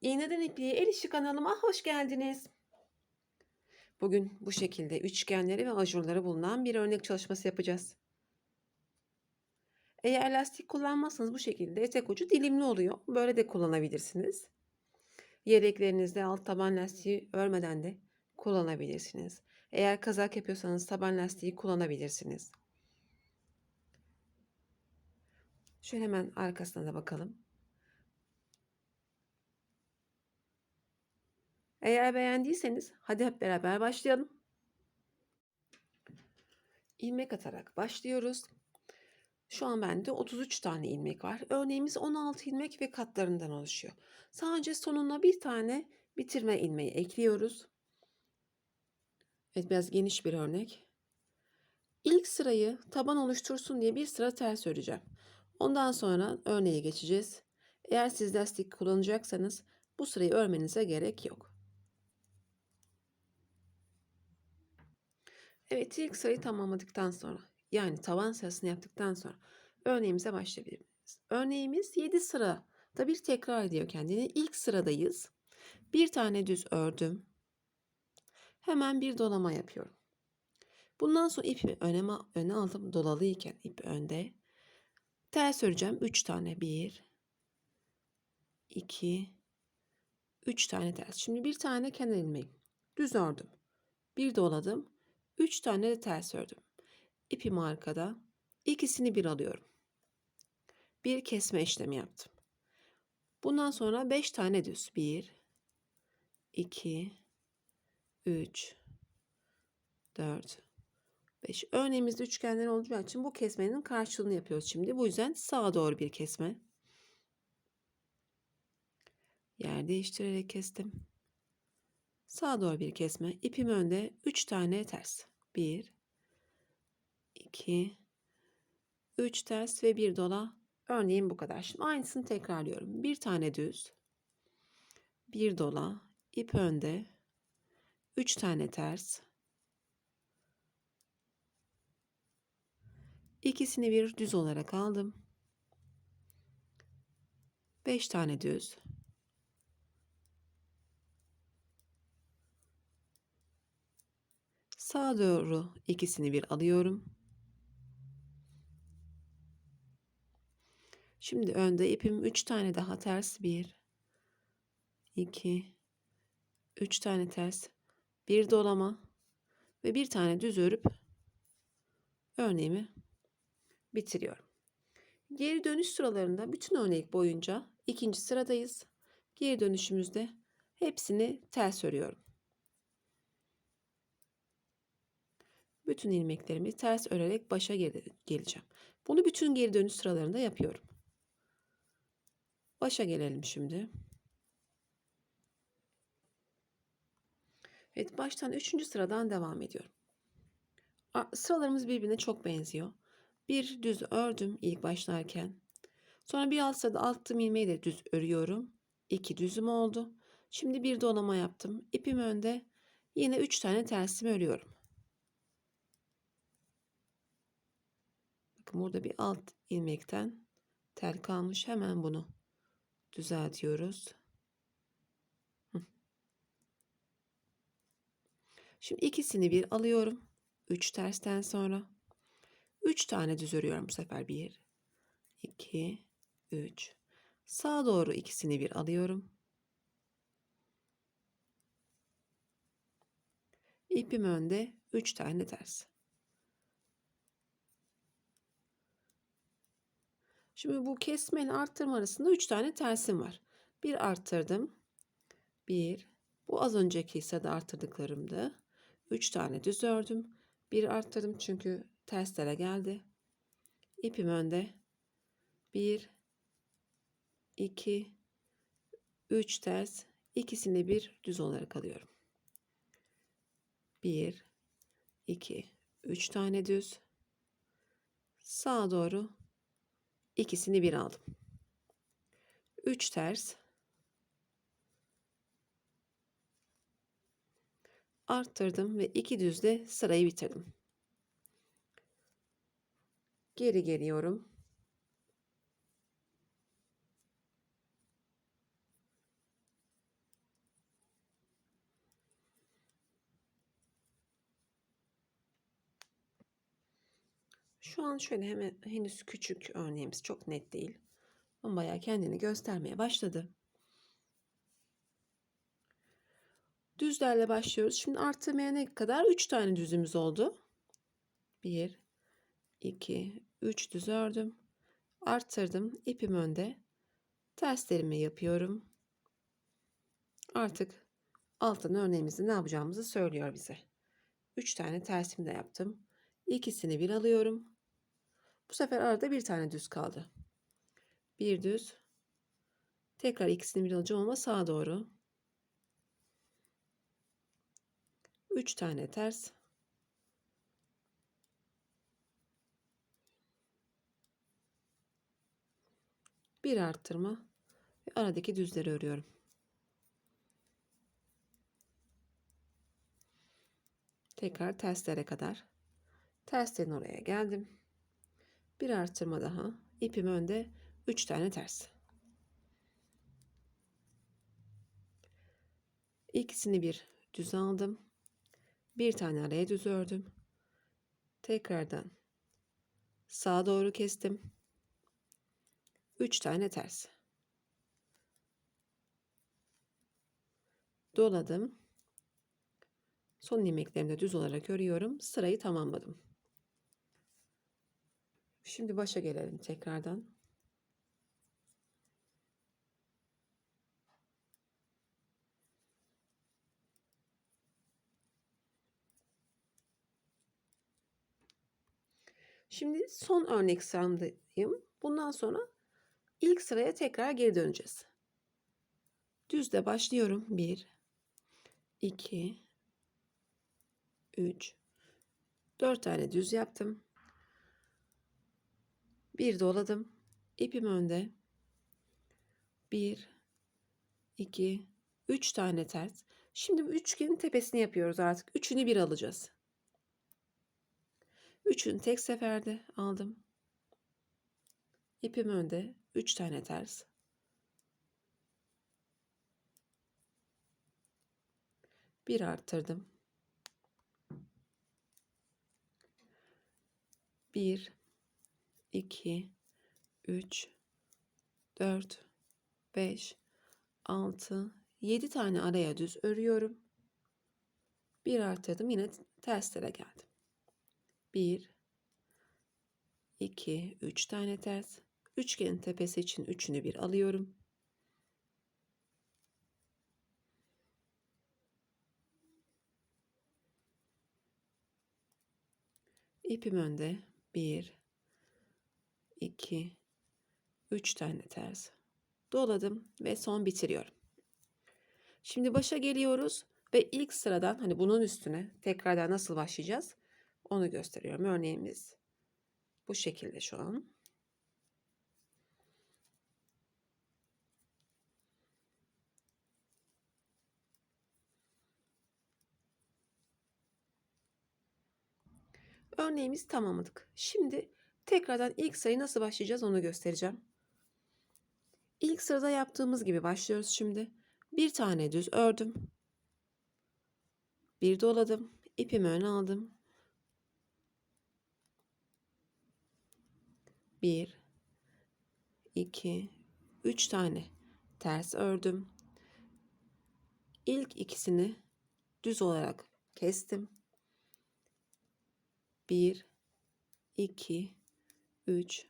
İğneden İpliğe El İşi kanalıma hoş geldiniz. Bugün bu şekilde üçgenleri ve ajurları bulunan bir örnek çalışması yapacağız. Eğer lastik kullanmazsanız bu şekilde etek ucu dilimli oluyor. Böyle de kullanabilirsiniz. Yedeklerinizde alt taban lastiği örmeden de kullanabilirsiniz. Eğer kazak yapıyorsanız taban lastiği kullanabilirsiniz. Şöyle hemen arkasına da bakalım. Eğer beğendiyseniz hadi hep beraber başlayalım. İlmek atarak başlıyoruz. Şu an bende 33 tane ilmek var. Örneğimiz 16 ilmek ve katlarından oluşuyor. Sadece sonuna bir tane bitirme ilmeği ekliyoruz. Evet biraz geniş bir örnek. İlk sırayı taban oluştursun diye bir sıra ters öreceğim. Ondan sonra örneğe geçeceğiz. Eğer siz lastik kullanacaksanız bu sırayı örmenize gerek yok. Evet ilk sırayı tamamladıktan sonra yani taban sırasını yaptıktan sonra örneğimize başlayabiliriz. Örneğimiz 7 sıra da bir tekrar ediyor kendini. İlk sıradayız. Bir tane düz ördüm. Hemen bir dolama yapıyorum. Bundan sonra ipi öne, öne aldım dolalıyken ip önde. Ters öreceğim 3 tane 1 2 3 tane ters. Şimdi bir tane kenar ilmeği düz ördüm. Bir doladım. 3 tane de ters ördüm. İpim arkada. İkisini bir alıyorum. Bir kesme işlemi yaptım. Bundan sonra 5 tane düz. 1 2 3 4 5. Örneğimizde üçgenler olacağı için bu kesmenin karşılığını yapıyoruz şimdi. Bu yüzden sağa doğru bir kesme. Yer değiştirerek kestim. Sağa doğru bir kesme. İpim önde 3 tane ters. 1 2 3 ters ve bir dola. Örneğin bu kadar. Şimdi aynısını tekrarlıyorum. Bir tane düz. Bir dola. ip önde. 3 tane ters. İkisini bir düz olarak aldım. 5 tane düz. Sağa doğru ikisini bir alıyorum. Şimdi önde ipim 3 tane daha ters. 1 2 3 tane ters. Bir dolama ve bir tane düz örüp örneğimi bitiriyorum. Geri dönüş sıralarında bütün örnek boyunca ikinci sıradayız. Geri dönüşümüzde hepsini ters örüyorum. Bütün ilmeklerimi ters örerek başa geleceğim. Bunu bütün geri dönüş sıralarında yapıyorum. Başa gelelim şimdi. Evet baştan üçüncü sıradan devam ediyorum. Sıralarımız birbirine çok benziyor. Bir düz ördüm ilk başlarken. Sonra bir alt sırada attığım ilmeği de düz örüyorum. İki düzüm oldu. Şimdi bir dolama yaptım. İpim önde. Yine üç tane tersimi örüyorum. Bakın burada bir alt ilmekten tel kalmış. Hemen bunu düzeltiyoruz. Şimdi ikisini bir alıyorum. Üç tersten sonra. Üç tane düz örüyorum bu sefer. Bir, iki, üç. Sağa doğru ikisini bir alıyorum. İpim önde. Üç tane ters. Şimdi bu kesme ile arttırma arasında 3 tane tersim var. Bir arttırdım. Bir. Bu az önceki sırada arttırdıklarımdı. 3 tane düz ördüm. Bir arttırdım çünkü terslere geldi. İpim önde. 1 2 3 ters. İkisini bir düz olarak alıyorum. 1 2 3 tane düz. Sağa doğru İkisini bir aldım. 3 ters. Arttırdım ve iki düzle sırayı bitirdim. Geri geliyorum. Şu an şöyle hemen henüz küçük örneğimiz çok net değil. Ama bayağı kendini göstermeye başladı. Düzlerle başlıyoruz. Şimdi artırmaya ne kadar? 3 tane düzümüz oldu. 1, 2, 3 düz ördüm. Arttırdım. İpim önde. Terslerimi yapıyorum. Artık altın örneğimizde ne yapacağımızı söylüyor bize. 3 tane tersimi de yaptım. İkisini bir alıyorum. Bu sefer arada bir tane düz kaldı. Bir düz. Tekrar ikisini bir alacağım ama sağa doğru. 3 tane ters. Bir arttırma ve aradaki düzleri örüyorum. Tekrar terslere kadar. Terslerin oraya geldim. Bir arttırma daha. İpim önde 3 tane ters. İkisini bir düz aldım. Bir tane araya düz ördüm. Tekrardan sağa doğru kestim. 3 tane ters. Doladım. Son ilmeklerimi de düz olarak örüyorum. Sırayı tamamladım. Şimdi başa gelelim tekrardan. Şimdi son örnek sıramdayım. Bundan sonra ilk sıraya tekrar geri döneceğiz. Düzle başlıyorum. 1 2 3 4 tane düz yaptım. Bir doladım. İpim önde. 1 2 3 tane ters. Şimdi üçgenin tepesini yapıyoruz artık. Üçünü bir alacağız. Üçünü tek seferde aldım. İpim önde. 3 tane ters. Bir arttırdım. Bir, iki, üç, dört, beş, altı, yedi tane araya düz örüyorum. Bir arttırdım yine terslere geldim. Bir, iki, üç tane ters. Üçgenin tepesi için üçünü bir alıyorum. İpim önde. 1 2 3 tane ters. Doladım ve son bitiriyorum. Şimdi başa geliyoruz ve ilk sıradan hani bunun üstüne tekrardan nasıl başlayacağız onu gösteriyorum. Örneğimiz bu şekilde şu an. Örneğimizi tamamladık. Şimdi tekrardan ilk sayı nasıl başlayacağız onu göstereceğim. İlk sırada yaptığımız gibi başlıyoruz şimdi. Bir tane düz ördüm. Bir doladım. İpimi öne aldım. Bir, iki, üç tane ters ördüm. İlk ikisini düz olarak kestim. 1 2 3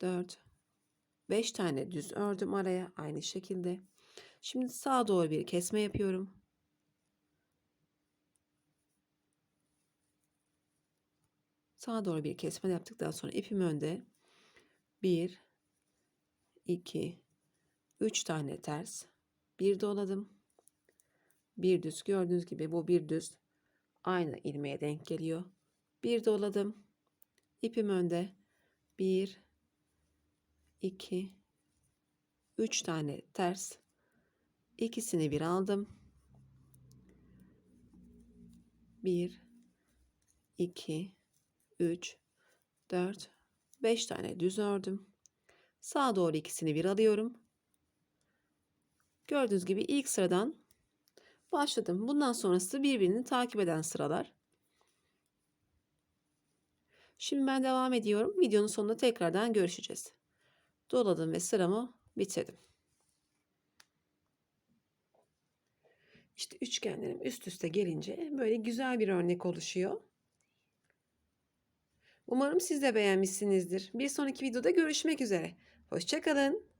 4 5 tane düz ördüm araya aynı şekilde. Şimdi sağa doğru bir kesme yapıyorum. Sağa doğru bir kesme yaptıktan sonra ipim önde. 1 2 3 tane ters. Bir doladım. Bir düz gördüğünüz gibi bu bir düz aynı ilmeğe denk geliyor. Bir doladım. İpim önde. Bir, iki, üç tane ters. İkisini bir aldım. 1 2 3 4 5 tane düz ördüm. Sağa doğru ikisini bir alıyorum. Gördüğünüz gibi ilk sıradan başladım. Bundan sonrası birbirini takip eden sıralar. Şimdi ben devam ediyorum. Videonun sonunda tekrardan görüşeceğiz. Doladım ve sıramı bitirdim. İşte üçgenlerim üst üste gelince böyle güzel bir örnek oluşuyor. Umarım siz de beğenmişsinizdir. Bir sonraki videoda görüşmek üzere. Hoşçakalın.